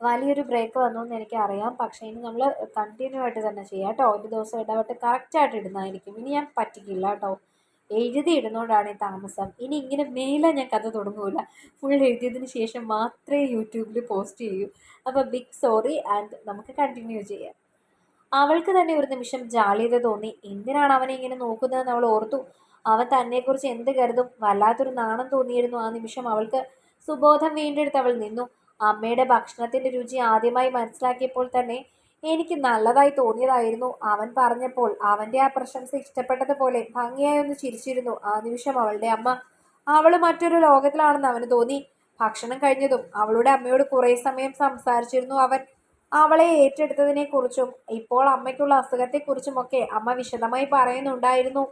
വലിയൊരു ബ്രേക്ക് വന്നു എന്ന് എനിക്കറിയാം. പക്ഷേ ഇനി നമ്മൾ കണ്ടിന്യൂ ആയിട്ട് തന്നെ ചെയ്യാം കേട്ടോ ഒരു ദിവസം ഇടവിട്ട് കറക്റ്റായിട്ട് ഇടുന്നതായിരിക്കും. ഇനി ഞാൻ പറ്റിക്കില്ല കേട്ടോ എഴുതി ഇടുന്നതുകൊണ്ടാണ് ഈ താമസം. ഇനി ഇങ്ങനെ മേലെ ഞാൻ കഥ തുടങ്ങൂല. ഫുൾ എഴുതിയതിന് ശേഷം മാത്രമേ യൂട്യൂബിൽ പോസ്റ്റ് ചെയ്യൂ. അപ്പോൾ ബിഗ് സോറി ആൻഡ് നമുക്ക് കണ്ടിന്യൂ ചെയ്യാം. അവൾക്ക് തന്നെ ഒരു നിമിഷം ജാളിയത തോന്നി. എന്തിനാണ് അവനെ ഇങ്ങനെ നോക്കുന്നതെന്ന് അവൾ ഓർത്തു. അവൻ തന്നെക്കുറിച്ച് എന്ത് കരുതും. വല്ലാത്തൊരു നാണം തോന്നിയിരുന്നു ആ നിമിഷം അവൾക്ക്. സുബോധം വീണ്ടെടുത്ത് അവൾ നിന്നു. അമ്മയുടെ ഭക്ഷണത്തിന്റെ രുചി ആദ്യമായി മനസ്സിലാക്കിയപ്പോൾ തന്നെ എനിക്ക് നല്ലതായി തോന്നിയതായിരുന്നു. അവൻ പറഞ്ഞപ്പോൾ അവന്റെ ആ പ്രശംസ ഇഷ്ടപ്പെട്ടതുപോലെ ഭംഗിയായി ഒന്ന് ചിരിച്ചിരുന്നു. ആ നിമിഷം അവളുടെ അമ്മ അവൾ മറ്റൊരു ലോകത്തിലാണെന്ന് അവന് തോന്നി. ഭക്ഷണം കഴിഞ്ഞതും അവളുടെ അമ്മയോട് കുറേ സമയം സംസാരിച്ചിരുന്നു അവൻ. അവളെ ഏറ്റെടുത്തതിനെക്കുറിച്ചും ഇപ്പോൾ അമ്മയ്ക്കുള്ള അസുഖത്തെക്കുറിച്ചുമൊക്കെ അമ്മ വിശദമായി പറയുന്നുണ്ടായിരുന്നു.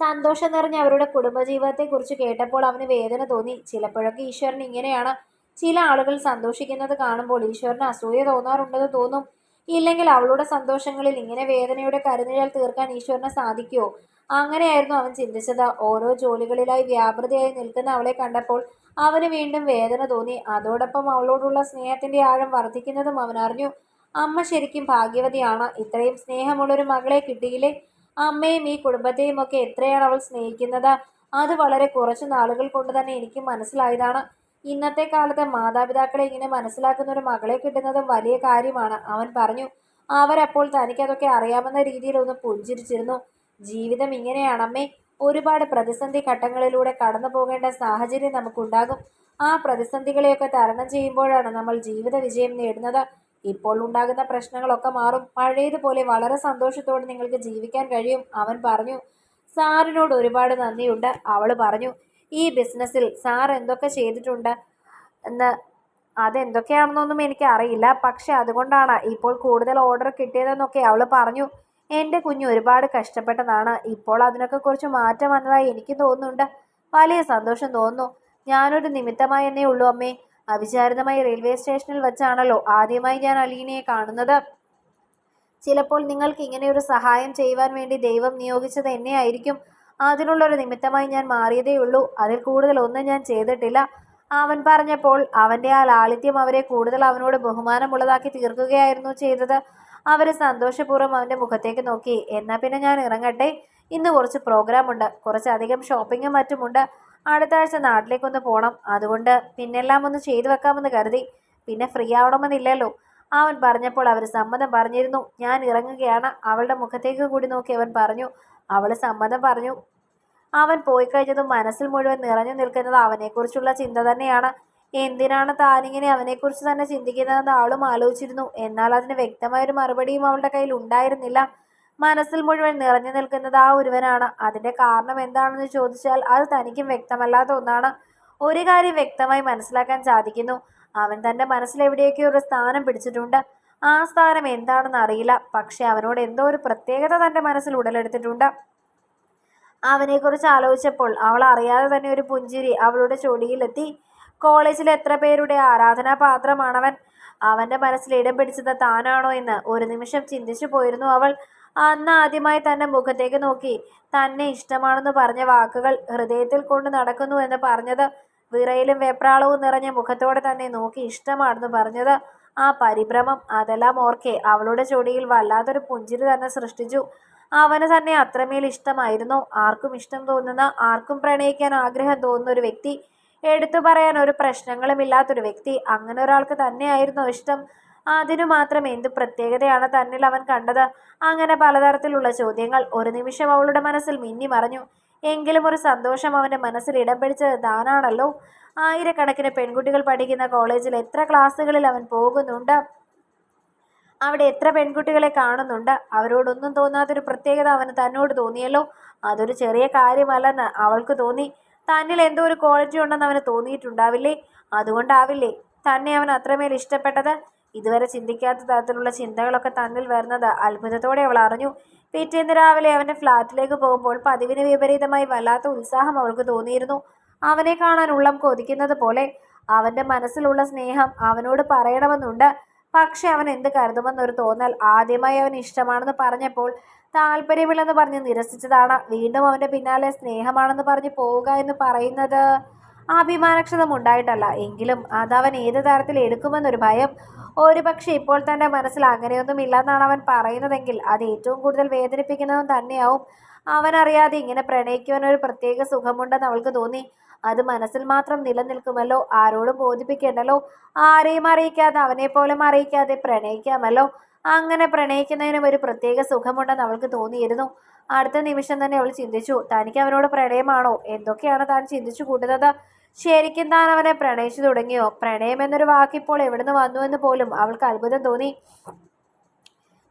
സന്തോഷം നിറഞ്ഞ അവരുടെ കുടുംബജീവിതത്തെക്കുറിച്ച് കേട്ടപ്പോൾ അവന് വേദന തോന്നി. ചിലപ്പോഴൊക്കെ ഈശ്വരൻ ഇങ്ങനെയാണ് ചില ആളുകൾ സന്തോഷിക്കുന്നത് കാണുമ്പോൾ ഈശ്വരന് അസൂയ തോന്നാറുണ്ടെന്ന് തോന്നും. ഇല്ലെങ്കിൽ അവളുടെ സന്തോഷങ്ങളിൽ ഇങ്ങനെ വേദനയുടെ കരുനിഴൽ തീർക്കാൻ ഈശ്വരന് സാധിക്കുമോ അങ്ങനെയായിരുന്നു അവൻ ചിന്തിച്ചത്. ഓരോ ജോലികളിലായി വ്യാപൃതയായി നിൽക്കുന്ന അവളെ കണ്ടപ്പോൾ അവന് വീണ്ടും വേദന തോന്നി. അതോടൊപ്പം അവളോടുള്ള സ്നേഹത്തിന്റെ ആഴം വർദ്ധിക്കുന്നതും അവൻ അറിഞ്ഞു അമ്മ ശരിക്കും ഭാഗ്യവതിയാണ്. ഇത്രയും സ്നേഹമുള്ളൊരു മകളെ കിട്ടിയില്ലേ? അമ്മയും ഈ കുടുംബത്തെയും ഒക്കെ എത്രയാണ് അവൾ സ്നേഹിക്കുന്നത്? അത് വളരെ കുറച്ച് നാളുകൾ കൊണ്ട് തന്നെ എനിക്ക് മനസ്സിലായതാണ്. ഇന്നത്തെ കാലത്തെ മാതാപിതാക്കളെ ഇങ്ങനെ മനസ്സിലാക്കുന്ന ഒരു മകളെ കിട്ടുന്നതും വലിയ കാര്യമാണ് അവൻ പറഞ്ഞു. അവരപ്പോൾ തനിക്കതൊക്കെ അറിയാമെന്ന രീതിയിൽ ഒന്ന് പുഞ്ചിരിച്ചിരുന്നു. ജീവിതം ഇങ്ങനെയാണമ്മേ. ഒരുപാട് പ്രതിസന്ധി ഘട്ടങ്ങളിലൂടെ കടന്നു പോകേണ്ട സാഹചര്യം നമുക്കുണ്ടാകും. ആ പ്രതിസന്ധികളെയൊക്കെ തരണം ചെയ്യുമ്പോഴാണ് നമ്മൾ ജീവിത വിജയം നേടുന്നത്. ഇപ്പോൾ ഉണ്ടാകുന്ന പ്രശ്നങ്ങളൊക്കെ മാറും. പഴയതുപോലെ വളരെ സന്തോഷത്തോടെ നിങ്ങൾക്ക് ജീവിക്കാൻ കഴിയും അവൻ പറഞ്ഞു. സാറിനോട് ഒരുപാട് നന്ദിയുണ്ട്. അവൾ പറഞ്ഞു ഈ ബിസിനസ്സിൽ സാർ എന്തൊക്കെ ചെയ്തിട്ടുണ്ട് എന്ന് അതെന്തൊക്കെയാണെന്നൊന്നും എനിക്ക് അറിയില്ല. പക്ഷെ അതുകൊണ്ടാണ് ഇപ്പോൾ കൂടുതൽ ഓർഡർ കിട്ടിയതെന്നൊക്കെ അവൾ പറഞ്ഞു. എന്റെ കുഞ്ഞ് ഒരുപാട് കഷ്ടപ്പെട്ടതാണ്. ഇപ്പോൾ അതിനൊക്കെ കുറച്ച് മാറ്റം വന്നതായി എനിക്ക് തോന്നുന്നുണ്ട്. വലിയ സന്തോഷം തോന്നുന്നു. ഞാനൊരു നിമിത്തമായി എന്നേ ഉള്ളൂ അമ്മേ. അവിചാരിതമായി റെയിൽവേ സ്റ്റേഷനിൽ വെച്ചാണല്ലോ ആദ്യമായി ഞാൻ അലീനയെ കാണുന്നത്. ചിലപ്പോൾ നിങ്ങൾക്ക് ഇങ്ങനെ ഒരു സഹായം ചെയ്യുവാൻ വേണ്ടി ദൈവം നിയോഗിച്ചത് എന്നെ ആയിരിക്കും അതിനുള്ളൊരു നിമിത്തമായി ഞാൻ മാറിയതേ ഉള്ളൂ. അതിൽ കൂടുതൽ ഒന്നും ഞാൻ ചെയ്തിട്ടില്ല. അവൻ പറഞ്ഞപ്പോൾ അവന്റെ ആ ലാളിത്യം അവരെ കൂടുതൽ അവനോട് ബഹുമാനമുള്ളതാക്കി തീർക്കുകയായിരുന്നു ചെയ്തത്. അവർ സന്തോഷപൂർവം അവന്റെ മുഖത്തേക്ക് നോക്കി. എന്നാൽ പിന്നെ ഞാൻ ഇറങ്ങട്ടെ? ഇന്ന് കുറച്ച് പ്രോഗ്രാം ഉണ്ട്. കുറച്ചധികം ഷോപ്പിങ്ങും മറ്റുമുണ്ട്. അടുത്ത ആഴ്ച നാട്ടിലേക്കൊന്ന് പോകണം അതുകൊണ്ട് പിന്നെല്ലാം ഒന്ന് ചെയ്തു വെക്കാമെന്ന് കരുതി. പിന്നെ ഫ്രീ ആവണമെന്നില്ലല്ലോ. അവൻ പറഞ്ഞപ്പോൾ അവർ സമ്മതം പറഞ്ഞിരുന്നു. ഞാൻ ഇറങ്ങുകയാണ്. അവളുടെ മുഖത്തേക്ക് കൂടി നോക്കി അവൻ പറഞ്ഞു അവൾ സമ്മതം പറഞ്ഞു. അവൻ പോയി കഴിഞ്ഞതും മനസ്സിൽ മുഴുവൻ നിറഞ്ഞു നിൽക്കുന്നത് അവനെക്കുറിച്ചുള്ള ചിന്ത തന്നെയാണ്. എന്തിനാണ് താനിങ്ങനെ അവനെക്കുറിച്ച് തന്നെ ചിന്തിക്കുന്നതെന്ന് ആളും ആലോചിച്ചിരുന്നു. എന്നാൽ അതിന് വ്യക്തമായൊരു മറുപടിയും അവളുടെ കയ്യിൽ ഉണ്ടായിരുന്നില്ല. മനസ്സിൽ മുഴുവൻ നിറഞ്ഞു നിൽക്കുന്നത് ആ ഒരുവനാണ്. അതിന്റെ കാരണം എന്താണെന്ന് ചോദിച്ചാൽ അത് തനിക്കും വ്യക്തമല്ലാത്ത ഒന്നാണ്. ഒരു കാര്യം വ്യക്തമായി മനസ്സിലാക്കാൻ സാധിക്കുന്നു. അവൻ തന്റെ മനസ്സിൽ എവിടെയൊക്കെയോ ഒരു സ്ഥാനം പിടിച്ചിട്ടുണ്ട്. ആ സ്ഥാനം എന്താണെന്ന് അറിയില്ല. പക്ഷെ അവനോട് എന്തോ ഒരു പ്രത്യേകത തന്റെ മനസ്സിൽ ഉടലെടുത്തിട്ടുണ്ട്. അവനെക്കുറിച്ച് ആലോചിച്ചപ്പോൾ അവൾ അറിയാതെ തന്നെ ഒരു പുഞ്ചിരി അവളുടെ ചൊടിയിലെത്തി. കോളേജിലെ എത്ര പേരുടെ ആരാധനാപാത്രമാണവൻ? അവന്റെ മനസ്സിൽ ഇടം പിടിച്ചത് താനാണോ എന്ന് ഒരു നിമിഷം ചിന്തിച്ചു പോയിരുന്നു അവൾ. അന്ന് ആദ്യമായി തന്നെ മുഖത്തേക്ക് നോക്കി. തന്നെ ഇഷ്ടമാണെന്ന് പറഞ്ഞ വാക്കുകൾ ഹൃദയത്തിൽ കൊണ്ട് നടക്കുന്നു എന്ന് പറഞ്ഞത് വിറയിലും വെപ്രാളവും നിറഞ്ഞ മുഖത്തോടെ തന്നെ നോക്കി ഇഷ്ടമാണെന്ന് പറഞ്ഞത് ആ പരിഭ്രമം അതെല്ലാം ഓർക്കെ അവളുടെ ചൊടിയിൽ വല്ലാത്തൊരു പുഞ്ചിരി തന്നെ സൃഷ്ടിച്ചു. അവന് തന്നെ അത്രമേൽ ഇഷ്ടമായിരുന്നു. ആർക്കും ഇഷ്ടം തോന്നുന്ന ആർക്കും പ്രണയിക്കാൻ ആഗ്രഹം തോന്നുന്ന ഒരു വ്യക്തി എടുത്തു പറയാൻ ഒരു പ്രശ്നങ്ങളും ഇല്ലാത്തൊരു വ്യക്തി അങ്ങനെ ഒരാൾക്ക് തന്നെയായിരുന്നു ഇഷ്ടം. അതിനു മാത്രം എന്ത് പ്രത്യേകതയാണ് തന്നിൽ അവൻ കണ്ടത്? അങ്ങനെ പലതരത്തിലുള്ള ചോദ്യങ്ങൾ ഒരു നിമിഷം അവളുടെ മനസ്സിൽ മിന്നി മറഞ്ഞു. എങ്കിലും ഒരു സന്തോഷം അവന്റെ മനസ്സിൽ ഇടം പിടിച്ചത് താനാണല്ലോ. ആയിരക്കണക്കിന് പെൺകുട്ടികൾ പഠിക്കുന്ന കോളേജിൽ എത്ര ക്ലാസ്സുകളിൽ അവൻ പോകുന്നുണ്ട്? അവിടെ എത്ര പെൺകുട്ടികളെ കാണുന്നുണ്ട്? അവരോടൊന്നും തോന്നാത്തൊരു പ്രത്യേകത അവന് തന്നോട് തോന്നിയല്ലോ. അതൊരു ചെറിയ കാര്യമല്ലെന്ന് അവൾക്ക് തോന്നി. തന്നിൽ എന്തോ ഒരു ക്വാളിറ്റി ഉണ്ടെന്ന് അവന് തോന്നിയിട്ടുണ്ടാവില്ലേ? അതുകൊണ്ടാവില്ലേ? തന്നെ അവൻ അത്രമേൽ ഇഷ്ടപ്പെട്ടത്? ഇതുവരെ ചിന്തിക്കാത്ത തരത്തിലുള്ള ചിന്തകളൊക്കെ തന്നിൽ വരുന്നത് അത്ഭുതത്തോടെ അവൾ അറിഞ്ഞു. പിറ്റേന്ന് രാവിലെ അവന്റെ ഫ്ലാറ്റിലേക്ക് പോകുമ്പോൾ പതിവിന് വിപരീതമായി വല്ലാത്ത ഉത്സാഹം അവൾക്ക് തോന്നിയിരുന്നു. അവനെ കാണാൻ ഉള്ളം കൊതിക്കുന്നത് പോലെ അവന്റെ മനസ്സിലുള്ള സ്നേഹം അവനോട് പറയണമെന്നുണ്ട്. പക്ഷെ അവൻ എന്ത് കരുതുമെന്നൊരു തോന്നൽ ആദ്യമായി അവൻ ഇഷ്ടമാണെന്ന് പറഞ്ഞപ്പോൾ താല്പര്യമില്ലെന്ന് പറഞ്ഞ് നിരസിച്ചതാണ്. വീണ്ടും അവന്റെ പിന്നാലെ സ്നേഹമാണെന്ന് പറഞ്ഞ് പോവുക എന്ന് പറയുന്നത് അഭിമാനക്ഷതം ഉണ്ടായിട്ടല്ല. എങ്കിലും അതവൻ ഏത് തരത്തിൽ എടുക്കുമെന്നൊരു ഭയം ഒരുപക്ഷെ ഇപ്പോൾ തന്റെ മനസ്സിൽ അങ്ങനെയൊന്നും ഇല്ലെന്നാണ് അവൻ പറയുന്നതെങ്കിൽ അത് ഏറ്റവും കൂടുതൽ വേദനിപ്പിക്കുന്നതും തന്നെയാവും. അവനറിയാതെ ഇങ്ങനെ പ്രണയിക്കുവാൻ ഒരു പ്രത്യേക സുഖമുണ്ടെന്ന് അവൾക്ക് തോന്നി. അത് മനസ്സിൽ മാത്രം നിലനിൽക്കുമല്ലോ? ആരോടും ബോധിപ്പിക്കേണ്ടല്ലോ? ആരെയും അറിയിക്കാതെ അവനെ പോലും അറിയിക്കാതെ പ്രണയിക്കാമല്ലോ? അങ്ങനെ പ്രണയിക്കുന്നതിനും ഒരു പ്രത്യേക സുഖമുണ്ടെന്ന് അവൾക്ക് തോന്നിയിരുന്നു. അടുത്ത നിമിഷം തന്നെ അവൾ ചിന്തിച്ചു തനിക്ക് അവനോട് പ്രണയമാണോ? എന്തൊക്കെയാണ് താൻ ചിന്തിച്ചു കൂട്ടുന്നത്? ശരിക്കും താൻ അവനെ പ്രണയിച്ചു തുടങ്ങിയോ? പ്രണയം എന്നൊരു വാക്കിപ്പോൾ എവിടുന്ന് വന്നു എന്ന് പോലും അവൾക്ക് അത്ഭുതം തോന്നി.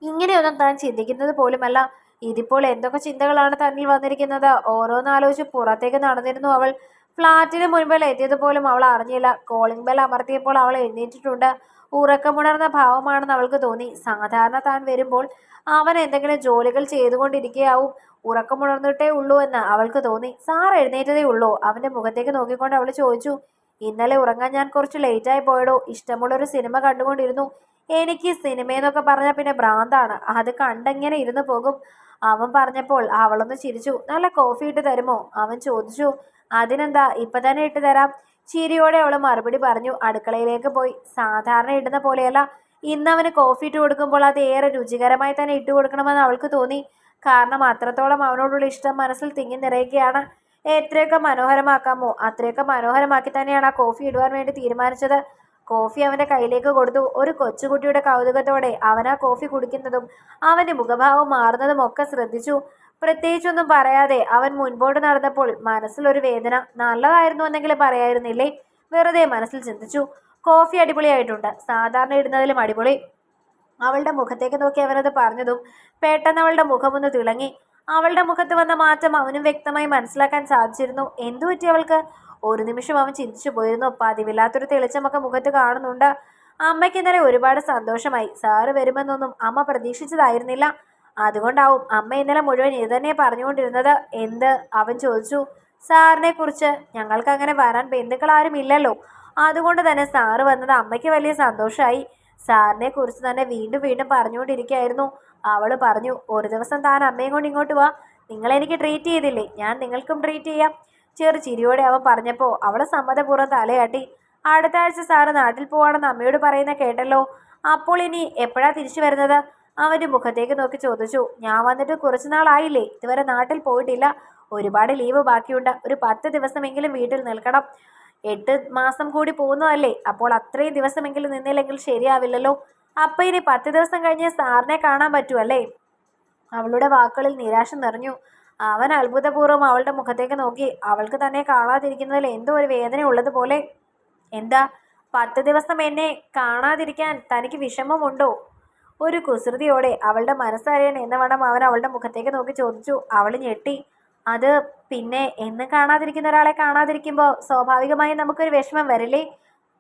ഇങ്ങനെയൊന്നും താൻ ചിന്തിക്കുന്നത് പോലുമല്ല. ഇതിപ്പോൾ എന്തൊക്കെ ചിന്തകളാണ് തന്നിൽ വന്നിരിക്കുന്നത്? ഓരോന്നാലോചിച്ച് പുറത്തേക്ക് നടന്നിരുന്നു അവൾ. ഫ്ളാറ്റിന് മുൻപിൽ എത്തിയതുപോലും അവൾ അറിഞ്ഞില്ല. കോളിംഗ് ബെൽ അമർത്തിയപ്പോൾ അവൾ എഴുന്നേറ്റിട്ടുണ്ട്. ഉറക്കമുണർന്ന ഭാവമാണെന്ന് അവൾക്ക് തോന്നി. സാധാരണ താൻ വരുമ്പോൾ അവൻ എന്തെങ്കിലും ജോലികൾ ചെയ്തുകൊണ്ടിരിക്കുകയാവും ഉറക്കമുണർന്നിട്ടേ ഉള്ളൂ എന്ന് അവൾക്ക് തോന്നി. സാർ എഴുന്നേറ്റതേ ഉള്ളൂ. അവന്റെ മുഖത്തേക്ക് നോക്കിക്കൊണ്ട് അവൾ ചോദിച്ചു ഇന്നലെ ഉറങ്ങാൻ ഞാൻ കുറച്ച് ലേറ്റായി പോയടോ. ഇഷ്ടമുള്ളൊരു സിനിമ കണ്ടുകൊണ്ടിരുന്നു. എനിക്ക് സിനിമയെന്നൊക്കെ പറഞ്ഞാൽ പിന്നെ ഭ്രാന്താണ്. അത് കണ്ടെങ്ങനെ ഇരുന്ന് പോകും? അവൻ പറഞ്ഞപ്പോൾ അവളൊന്ന് ചിരിച്ചു. നല്ല കോഫി ഇട്ട് തരുമോ? അവൻ ചോദിച്ചു അതിനെന്താ? ഇപ്പൊ തന്നെ ഇട്ട് തരാം. ചിരിയോടെ അവൾ മറുപടി പറഞ്ഞു അടുക്കളയിലേക്ക് പോയി. സാധാരണ ഇടുന്ന പോലെയല്ല. ഇന്ന് അവന് കോഫി ഇട്ട് കൊടുക്കുമ്പോൾ അത് ഏറെ രുചികരമായി തന്നെ ഇട്ട് കൊടുക്കണമെന്ന് അവൾക്ക് തോന്നി. കാരണം അത്രത്തോളം അവനോടുള്ള ഇഷ്ടം മനസ്സിൽ തിങ്ങി നിറയുകയാണ്. എത്രയൊക്കെ മനോഹരമാക്കാമോ അത്രയൊക്കെ മനോഹരമാക്കി തന്നെയാണ് ആ കോഫി ഇടുവാൻ വേണ്ടി തീരുമാനിച്ചത്. കോഫി അവന്റെ കയ്യിലേക്ക് കൊടുത്തു. ഒരു കൊച്ചുകുട്ടിയുടെ കൗതുകത്തോടെ അവൻ ആ കോഫി കുടിക്കുന്നതും അവന്റെ മുഖഭാവം മാറുന്നതും ഒക്കെ ശ്രദ്ധിച്ചു. പ്രത്യേകിച്ചൊന്നും പറയാതെ അവൻ മുൻപോട്ട് നടന്നപ്പോൾ മനസ്സിലൊരു വേദന നല്ലതായിരുന്നു എന്നെങ്കിലും പറയായിരുന്നില്ലേ? വെറുതെ മനസ്സിൽ ചിന്തിച്ചു. കോഫി അടിപൊളിയായിട്ടുണ്ട്. സാധാരണ ഇടുന്നതിലും അടിപൊളി. അവളുടെ മുഖത്തേക്ക് നോക്കി അവനത് പറഞ്ഞതും പെട്ടെന്ന് അവളുടെ മുഖമൊന്ന് തിളങ്ങി. അവളുടെ മുഖത്ത് വന്ന മാറ്റം അവനും വ്യക്തമായി മനസ്സിലാക്കാൻ സാധിച്ചിരുന്നു. എന്തു പറ്റി അവൾക്ക്? ഒരു നിമിഷം അവൻ ചിന്തിച്ചു പോയിരുന്നു. പതിവില്ലാത്തൊരു തെളിച്ചമൊക്കെ മുഖത്ത് കാണുന്നുണ്ട്. അമ്മയ്ക്ക് ഇന്നലെ ഒരുപാട് സന്തോഷമായി. സാറ് വരുമെന്നൊന്നും അമ്മ പ്രതീക്ഷിച്ചതായിരുന്നില്ല. അതുകൊണ്ടാവും അമ്മ ഇന്നലെ മുഴുവൻ ഇത് തന്നെ പറഞ്ഞുകൊണ്ടിരുന്നത്. എന്ത്? അവൻ ചോദിച്ചു സാറിനെ കുറിച്ച് ഞങ്ങൾക്ക് അങ്ങനെ വരാൻ ബന്ധുക്കളാരും ഇല്ലല്ലോ. അതുകൊണ്ട് തന്നെ സാറ് വന്നത് അമ്മയ്ക്ക് വലിയ സന്തോഷമായി സാറിനെ കുറിച്ച് തന്നെ വീണ്ടും വീണ്ടും പറഞ്ഞുകൊണ്ടിരിക്കുകയായിരുന്നു. അവൾ പറഞ്ഞു ഒരു ദിവസം താൻ അമ്മയും കൊണ്ട് ഇങ്ങോട്ട് വാ. നിങ്ങളെനിക്ക് ട്രീറ്റ് ചെയ്തില്ലേ? ഞാൻ നിങ്ങൾക്കും ട്രീറ്റ് ചെയ്യാം. ചെറു ചിരിയോടെ അവൻ പറഞ്ഞപ്പോൾ അവൾ സമ്മതപൂർവം തലയാട്ടി. അടുത്ത ആഴ്ച സാറ് നാട്ടിൽ പോവാണെന്ന് അമ്മയോട് പറയുന്ന കേട്ടല്ലോ. അപ്പോൾ ഇനി എപ്പോഴാ തിരിച്ചു വരുന്നത്? അവന്റെ മുഖത്തേക്ക് നോക്കി ചോദിച്ചു ഞാൻ വന്നിട്ട് കുറച്ച് നാളായില്ലേ? ഇതുവരെ നാട്ടിൽ പോയിട്ടില്ല. ഒരുപാട് ലീവ് ബാക്കിയുണ്ട്. ഒരു പത്ത് ദിവസമെങ്കിലും വീട്ടിൽ നിൽക്കണം. എട്ട് മാസം കൂടി പോകുന്നതല്ലേ? അപ്പോൾ അത്രയും ദിവസമെങ്കിലും നിന്നില്ലെങ്കിൽ ശരിയാവില്ലല്ലോ. അപ്പം ഇനി പത്ത് ദിവസം കഴിഞ്ഞ് സാറിനെ കാണാൻ പറ്റുമല്ലേ അവളുടെ വാക്കുകളിൽ നിരാശ നിറഞ്ഞു. അവൻ അത്ഭുതപൂർവം അവളുടെ മുഖത്തേക്ക് നോക്കി. അവൾക്ക് തന്നെ കാണാതിരിക്കുന്നതിൽ എന്തോ ഒരു വേദന ഉള്ളതുപോലെ. എന്താ? പത്ത് ദിവസം എന്നെ കാണാതിരിക്കാൻ തനിക്ക് വിഷമമുണ്ടോ? ഒരു കുസൃതിയോടെ അവളുടെ മനസ്സറിയാൻ എന്ന വേണം അവൻ അവളുടെ മുഖത്തേക്ക് നോക്കി ചോദിച്ചു. അവൾ ഞെട്ടി. അത് പിന്നെ എന്ന് കാണാതിരിക്കുന്ന ഒരാളെ കാണാതിരിക്കുമ്പോൾ സ്വാഭാവികമായും നമുക്കൊരു വിഷമം വരില്ലേ?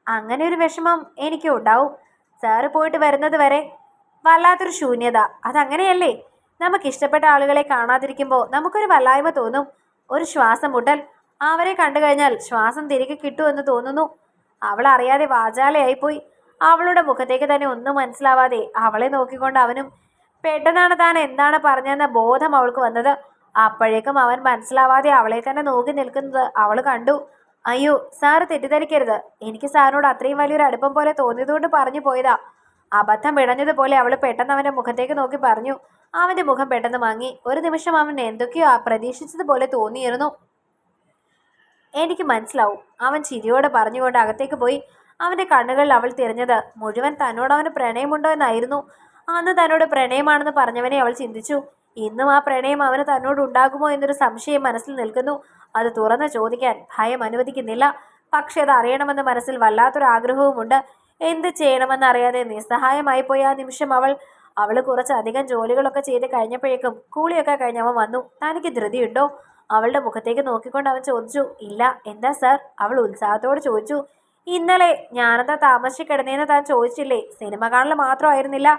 അങ്ങനെ ഒരു വിഷമം എനിക്കും ഉണ്ടാവും. സാറ് പോയിട്ട് വരുന്നത് വരെ വല്ലാത്തൊരു ശൂന്യത. അതങ്ങനെയല്ലേ? നമുക്ക് ഇഷ്ടപ്പെട്ട ആളുകളെ കാണാതിരിക്കുമ്പോൾ നമുക്കൊരു വല്ലായ്മ തോന്നും. ഒരു ശ്വാസം മുട്ടൽ. അവരെ കണ്ടു കഴിഞ്ഞാൽ ശ്വാസം തിരികെ കിട്ടുമെന്ന് തോന്നുന്നു. അവൾ അറിയാതെ വാചാലയായിപ്പോയി. അവളുടെ മുഖത്തേക്ക് തന്നെ ഒന്നും മനസ്സിലാവാതെ അവളെ നോക്കിക്കൊണ്ട് അവനും പെട്ടെന്നാണ് താൻ എന്താണ് പറഞ്ഞതെന്ന ബോധം അവൾക്ക് വന്നത്. അപ്പോഴേക്കും അവൻ മനസ്സിലാവാതെ അവളെ തന്നെ നോക്കി നിൽക്കുന്നത് അവൾ കണ്ടു. അയ്യോ സാറ് തെറ്റിദ്ധരിക്കരുത്. എനിക്ക് സാറിനോട് അത്രയും വലിയൊരു അടുപ്പം പോലെ തോന്നിയതുകൊണ്ട് പറഞ്ഞു പോയതാ. അബദ്ധം പിടഞ്ഞതുപോലെ അവൾ പെട്ടെന്ന് അവന്റെ മുഖത്തേക്ക് നോക്കി പറഞ്ഞു. അവന്റെ മുഖം പെട്ടെന്ന് വാങ്ങി ഒരു നിമിഷം അവൻ എന്തൊക്കെയോ പ്രതീക്ഷിച്ചതുപോലെ തോന്നിയിരുന്നു. എനിക്ക് മനസ്സിലാവും. അവൻ ചിരിയോടെ പറഞ്ഞുകൊണ്ട് അകത്തേക്ക് പോയി. അവന്റെ കണ്ണുകളിൽ അവൾ തിരഞ്ഞത്. മുഴുവൻ തന്നോട് അവന് പ്രണയമുണ്ടോ എന്നായിരുന്നു. അന്ന് തന്നോട് പ്രണയമാണെന്ന് പറഞ്ഞവനെ അവൾ ചിന്തിച്ചു. ഇന്നും ആ പ്രണയം അവന് തന്നോട് ഉണ്ടാകുമോ എന്നൊരു സംശയം മനസ്സിൽ നിൽക്കുന്നു. അത് തുറന്ന് ചോദിക്കാൻ ഭയം അനുവദിക്കുന്നില്ല. പക്ഷെ അത് അറിയണമെന്ന് മനസ്സിൽ വല്ലാത്തൊരു ആഗ്രഹവുമുണ്ട്. എന്ത് ചെയ്യണമെന്ന് അറിയാതെ നിസ്സഹായമായി പോയ ആ നിമിഷം അവൾ അവൾ കുറച്ചധികം ജോലികളൊക്കെ ചെയ്ത് കഴിഞ്ഞപ്പോഴേക്കും കൂളിയൊക്കെ കഴിഞ്ഞവൻ വന്നു. തനിക്ക് ധൃതിയുണ്ടോ? അവളുടെ മുഖത്തേക്ക് നോക്കിക്കൊണ്ട് അവൻ ചോദിച്ചു. ഇല്ല. എന്താ സാർ? അവൾ ഉത്സാഹത്തോട് ചോദിച്ചു. ഇന്നലെ ഞാനെന്താ താമസിച്ച് താൻ ചോദിച്ചില്ലേ? സിനിമ കാണൽ മാത്രമായിരുന്നില്ല.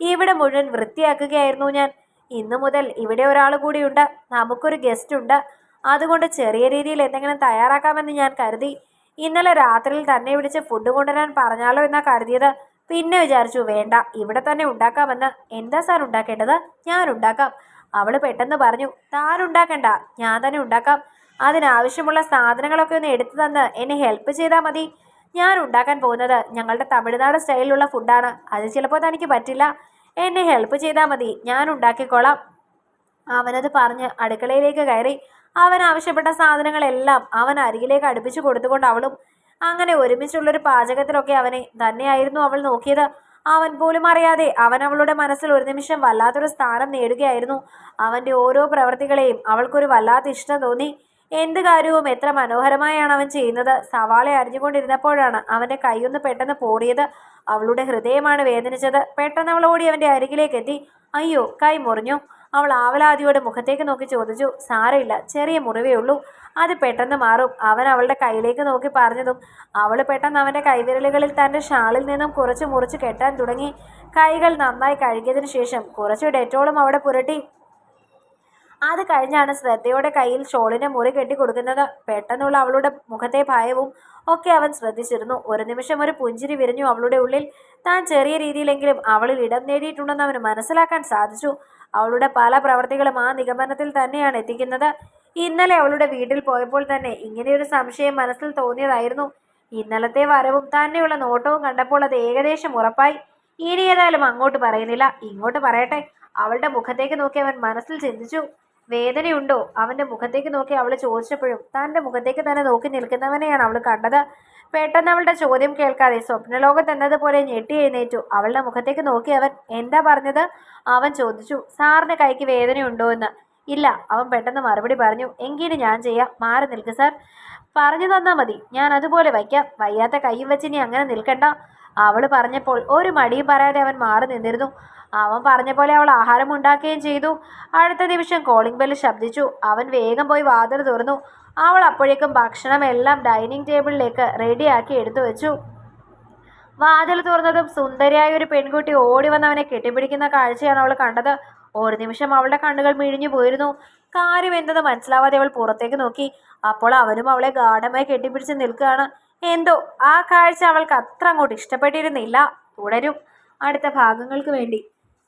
ഇവിടെ മുഴുവൻ വൃത്തിയാക്കുകയായിരുന്നു ഞാൻ. ഇന്നു മുതൽ ഇവിടെ ഒരാൾ കൂടിയുണ്ട്. നമുക്കൊരു ഗസ്റ്റ് ഉണ്ട് അതുകൊണ്ട് ചെറിയ രീതിയിൽ എന്തെങ്കിലും തയ്യാറാക്കാമെന്ന് ഞാൻ കരുതി. ഇന്നലെ രാത്രിയിൽ തന്നെ വിളിച്ച് ഫുഡ് കൊണ്ടുവരാൻ പറഞ്ഞാലോ എന്നാ കരുതിയത്. പിന്നെ വിചാരിച്ചു വേണ്ട ഇവിടെ തന്നെ ഉണ്ടാക്കാമെന്ന്. എന്താ സാർ ഉണ്ടാക്കേണ്ടത്? ഞാൻ ഉണ്ടാക്കാം. അവൾ പെട്ടെന്ന് പറഞ്ഞു താൻ ഉണ്ടാക്കണ്ട ഞാൻ തന്നെ ഉണ്ടാക്കാം. അതിനാവശ്യമുള്ള സാധനങ്ങളൊക്കെ ഒന്ന് എടുത്തു തന്ന് എന്നെ ഹെൽപ്പ് ചെയ്താൽ മതി. ഞാൻ ഉണ്ടാക്കാൻ പോകുന്നത് ഞങ്ങളുടെ തമിഴ്നാട് സ്റ്റൈലിലുള്ള ഫുഡാണ്. അത് ചിലപ്പോൾ തനിക്ക് പറ്റില്ല. എന്നെ ഹെൽപ്പ് ചെയ്താൽ മതി. ഞാൻ ഉണ്ടാക്കിക്കോളാം അവനത് പറഞ്ഞ് അടുക്കളയിലേക്ക് കയറി അവൻ ആവശ്യപ്പെട്ട സാധനങ്ങളെല്ലാം അവൻ അരികിലേക്ക് അടുപ്പിച്ചു കൊടുത്തുകൊണ്ട് അവളും അങ്ങനെ ഒരുമിച്ചുള്ളൊരു പാചകത്തിലൊക്കെ അവനെ തന്നെയായിരുന്നു അവൾ നോക്കിയത്. അവൻ പോലും അറിയാതെ അവൻ അവളുടെ മനസ്സിൽ ഒരു നിമിഷം വല്ലാത്തൊരു സ്ഥാനം നേടുകയായിരുന്നു. അവന്റെ ഓരോ പ്രവൃത്തികളെയും അവൾക്കൊരു വല്ലാത്ത ഇഷ്ടം തോന്നി. എന്ത് കാര്യവും എത്ര മനോഹരമായാണ് അവൻ ചെയ്യുന്നത്. സവാള അരിഞ്ഞുകൊണ്ടിരുന്നപ്പോഴാണ് അവന്റെ കൈയൊന്ന് പെട്ടെന്ന് പോറിയത്. അവളുടെ ഹൃദയമാണ് വേദനിച്ചത്. പെട്ടെന്ന് അവൾ ഓടി അവന്റെ അരികിലേക്ക് എത്തി അയ്യോ കൈ മുറിഞ്ഞു. അവൾ ആവലാതിയോടെ മുഖത്തേക്ക് നോക്കി ചോദിച്ചു. സാരമില്ല ചെറിയ മുറിവേ ഉള്ളൂ. അത് പെട്ടെന്ന് മാറും. അവൻ അവളുടെ കയ്യിലേക്ക് നോക്കി പറഞ്ഞതും അവൾ പെട്ടെന്ന് അവന്റെ കൈവിരലുകളിൽ തന്റെ ഷാളിൽ നിന്നും കുറച്ച് മുറിച്ച് കെട്ടാൻ തുടങ്ങി. കൈകൾ നന്നായി കഴുകിയതിനു ശേഷം കുറച്ച് ഡെറ്റോളും അവിടെ പുരട്ടി. അത് കഴിഞ്ഞാണ് ശ്രദ്ധയുടെ കയ്യിൽ ഷോളിനെ മുറി കെട്ടി കൊടുക്കുന്നത്. പെട്ടെന്നുള്ള അവളുടെ മുഖത്തെ ഭയവും ഒക്കെ അവൻ ശ്രദ്ധിച്ചിരുന്നു. ഒരു നിമിഷം ഒരു പുഞ്ചിരി വിരിഞ്ഞു അവളുടെ ഉള്ളിൽ. താൻ ചെറിയ രീതിയിലെങ്കിലും അവളിൽ ഇടം നേടിയിട്ടുണ്ടെന്ന് അവന് മനസ്സിലാക്കാൻ സാധിച്ചു. അവളുടെ പല പ്രവർത്തികളും ആ നിഗമനത്തിൽ തന്നെയാണ് എത്തിക്കുന്നത്. ഇന്നലെ അവളുടെ വീട്ടിൽ പോയപ്പോൾ തന്നെ ഇങ്ങനെയൊരു സംശയം മനസ്സിൽ തോന്നിയതായിരുന്നു. ഇന്നലത്തെ വരവും തന്നെയുള്ള നോട്ടവും കണ്ടപ്പോൾ അത് ഏകദേശം ഉറപ്പായി. ഇനി ഏതായാലും അങ്ങോട്ട് പറയുന്നില്ല. ഇങ്ങോട്ട് പറയട്ടെ. അവളുടെ മുഖത്തേക്ക് നോക്കി അവൻ മനസ്സിൽ ചിന്തിച്ചു. വേദനയുണ്ടോ? അവന്റെ മുഖത്തേക്ക് നോക്കി അവൾ ചോദിച്ചപ്പോഴും തന്റെ മുഖത്തേക്ക് തന്നെ നോക്കി നിൽക്കുന്നവനെയാണ് അവൾ കണ്ടത്. പെട്ടെന്ന് അവളുടെ ചോദ്യം കേൾക്കാതെ സ്വപ്നലോകത്ത് എന്നതുപോലെ ഞെട്ടി എഴുന്നേറ്റു. അവളുടെ മുഖത്തേക്ക് നോക്കി അവൻ എന്താ പറഞ്ഞത്? അവൻ ചോദിച്ചു സാറിന് കൈക്ക് വേദനയുണ്ടോ എന്ന്. ഇല്ല അവൻ പെട്ടെന്ന് മറുപടി പറഞ്ഞു എങ്കിലും ഞാൻ ചെയ്യാം. മാറി നിൽക്ക് സാർ. പറഞ്ഞു തന്നാൽ മതി. ഞാൻ അതുപോലെ വയ്ക്കാം. വയ്യാത്ത കൈയും വെച്ച് ഇനി അങ്ങനെ നിൽക്കണ്ട. അവൾ പറഞ്ഞപ്പോൾ ഒരു മടിയും പറയാതെ അവൻ മാറി നിന്നിരുന്നു. അവൻ പറഞ്ഞ പോലെ അവൾ ആഹാരം ഉണ്ടാക്കുകയും ചെയ്തു. അടുത്ത നിമിഷം കോളിംഗ് ബെല്ല് ശബ്ദിച്ചു. അവൻ വേഗം പോയി വാതിൽ തുറന്നു. അവൾ അപ്പോഴേക്കും ഭക്ഷണം എല്ലാം ഡൈനിങ് ടേബിളിലേക്ക് റെഡിയാക്കി എടുത്തു വെച്ചു. വാതിൽ തുറന്നതും സുന്ദരിയായ ഒരു പെൺകുട്ടി ഓടി വന്നവനെ കെട്ടിപ്പിടിക്കുന്ന കാഴ്ചയാണ് അവൾ കണ്ടത്. ഒരു നിമിഷം അവളുടെ കണ്ണുകൾ മിഴിഞ്ഞു പോയിരുന്നു. കാര്യം എന്തെന്ന് മനസ്സിലാവാതെ അവൾ പുറത്തേക്ക് നോക്കി. അപ്പോൾ അവനും അവളെ ഗാഠമായി കെട്ടിപ്പിടിച്ച് നിൽക്കുകയാണ്. എന്തോ ആ കാഴ്ച അവൾക്ക് അത്ര അങ്ങോട്ട് ഇഷ്ടപ്പെട്ടിരുന്നില്ല. തുടരും. അടുത്ത ഭാഗങ്ങൾക്ക് വേണ്ടി.